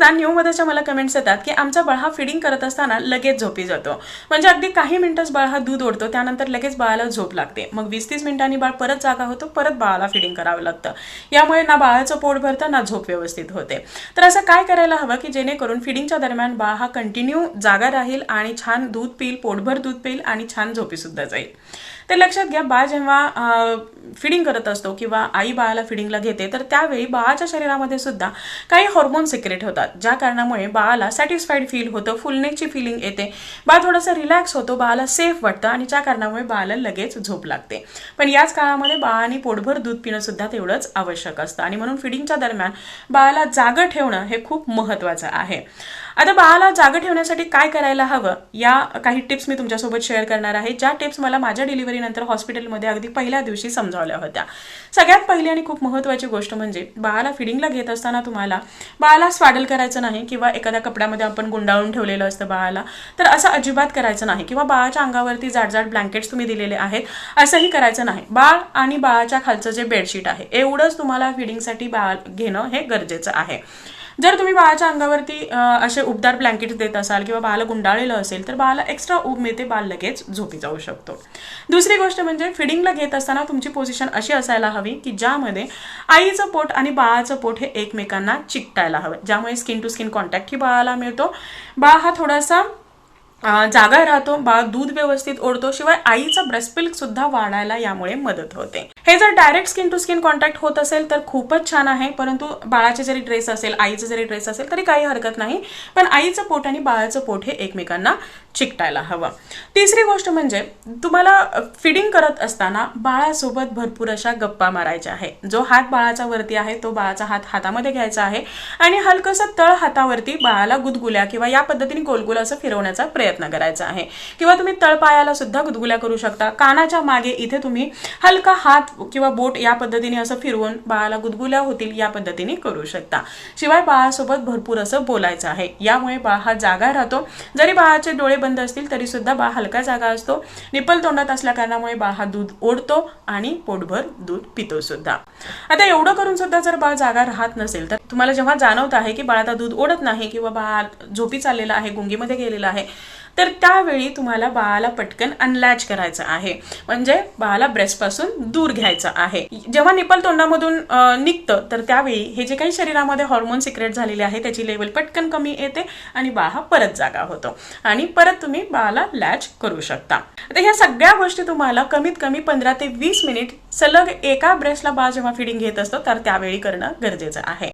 बऱ्याचदा न्यूमध्येच्या मला कमेंट्स येतात की आमचा बाळ हा फिडिंग करत असताना लगेच झोपी जातो. म्हणजे अगदी काही मिनिटच बाळ हा दूध ओढतो त्यानंतर लगेच बाळाला झोप लागते. मग वीस तीस मिनिटांनी बाळ परत जागा होतो परत बाळाला फिडिंग करावं लागतं. यामुळे ना बाळाचं पोट भरतं ना झोप व्यवस्थित होते. तर असं काय करायला हवं की जेणेकरून फिडिंगच्या दरम्यान बाळ हा कंटिन्यू जागा राहील आणि छान दूध पिईल पोटभर दूध पिईल आणि छान झोपी सुद्धा जाईल? तर लक्षात घ्या बाळ जेव्हा फिडिंग करत असतो किंवा आई बाळाला फिडिंगला घेते तर त्यावेळी बाळाच्या शरीरामध्ये सुद्धा काही हॉर्मोन सिक्रेट होतात ज्या कारणामुळे बाळाला सॅटिस्फाईड फील होतं फुलनेसची फिलिंग येते. बाळ थोडंसं रिलॅक्स होतो बाळाला सेफ वाटतं आणि ज्या कारणामुळे बाळाला लगेच झोप लागते. पण याच काळामध्ये बाळाने पोटभर दूध पिणं सुद्धा तेवढंच आवश्यक असतं आणि म्हणून फिडिंगच्या दरम्यान बाळाला जागं ठेवणं हे खूप महत्त्वाचं आहे. आता बाळाला जागं ठेवण्यासाठी काय करायला हवं? या काही टिप्स मी तुमच्यासोबत शेअर करणार आहे. ज्या टिप्स मला माझ्या डिलिव्हरीनंतर हॉस्पिटलमध्ये अगदी पहिल्या दिवशी समजावल्या होत्या. सगळ्यात पहिली आणि खूप महत्त्वाची गोष्ट म्हणजे बाळाला फिडिंगला घेत असताना तुम्हाला बाळाला स्वाडल करायचं नाही किंवा एखाद्या कपड्यामध्ये आपण गुंडाळून ठेवलेलं असतं बाळाला तर असं अजिबात करायचं नाही किंवा बाळाच्या अंगावरती जाडजाड ब्लँकेट्स तुम्ही दिलेले आहेत असंही करायचं नाही. बाळ आणि बाळाच्या खालचं जे बेडशीट आहे एवढंच तुम्हाला फिडिंगसाठी बाळ घेणं हे गरजेचं आहे. जर तुम्ही बाळाच्या अंगावरती असे उबदार ब्लँकेट देत असाल किंवा बाळाला गुंडाळलेलं असेल तर बाळाला एक्स्ट्रा उब मिळते बाळ लगेच झोपी जाऊ शकतो. दुसरी गोष्ट म्हणजे फिडिंगला घेत असताना तुमची पोझिशन अशी असायला हवी की ज्यामध्ये आईचं पोट आणि बाळाचं पोट हे एकमेकांना चिकटायला हवं. ज्यामुळे स्किन टू स्किन कॉन्टॅक्टही बाळाला मिळतो. बाळ हा थोडासा जागा राहतो बाळ दूध व्यवस्थित ओढतो शिवाय आईचा ब्रेस्ट मिल्क सुद्धा वाढायला यामुळे मदत होते. हे जर direct skin to skin contact होत असेल तर खूपच छान आहे. परंतु बाळाचे जरी ड्रेस असेल आईचं जरी ड्रेस असेल तरी काही हरकत नाही. पण आईचं पोट आणि बाळाचं पोट हे एकमेकांना चिकटायला हवं. तिसरी गोष्ट म्हणजे तुम्हाला फिडिंग करत असताना बाळासोबत भरपूर अशा गप्पा मारायच्या आहे. जो हात बाळाचा वरती आहे तो बाळाचा हात हातामध्ये घ्यायचा आहे आणि हलकंसं तळ हातावरती बाळाला गुदगुल्या किंवा या पद्धतीने गोलगुल असं फिरवण्याचा प्रयत्न करायचा आहे. किंवा तुम्ही तळपायाला सुद्धा गुदगुल्या करू शकता. कानाच्या मागे इथे तुम्ही हलका हात किंवा बोट या पद्धतीने असं फिरवून बाळाला गुदगुल्या होतील या पद्धतीने करू शकता. शिवाय बाळासोबत भरपूर असं बोलायचं आहे. यामुळे बाळ हा जागा राहतो. जरी बाळाचे डोळे बंद असतील तरी सुद्धा बाळ हलका जागा असतो. निपल तोंडात असल्या कारणामुळे बाळ हा दूध ओढतो आणि पोटभर दूध पितो सुद्धा. आता एवढं करून सुद्धा जर बाळ जागा राहत नसेल तर तुम्हाला जेव्हा जाणवत आहे की बाळ आता दूध ओढत नाही किंवा बाळ झोपी चाललेला आहे गुंगीमध्ये गेलेला आहे तर त्यावेळी तुम्हाला बाळाला पटकन अनलॅच करायचं आहे. म्हणजे बाळाला ब्रेस्टपासून दूर घ्यायचं आहे. जेव्हा निपल तोंडामधून निघतं तर त्यावेळी हे जे काही शरीरामध्ये हॉर्मोन सिक्रेट झालेले आहे त्याची लेवल पटकन कमी येते आणि बाळ हा परत जागा होतो. आणि परत तुम्ही बाळाला लॅच करू शकता. आता ह्या सगळ्या गोष्टी तुम्हाला कमीत कमी पंधरा ते वीस मिनिट सलग एका ब्रेस्टला बाळ जेव्हा फिडिंग घेत असतो तर त्यावेळी करणं गरजेचं आहे.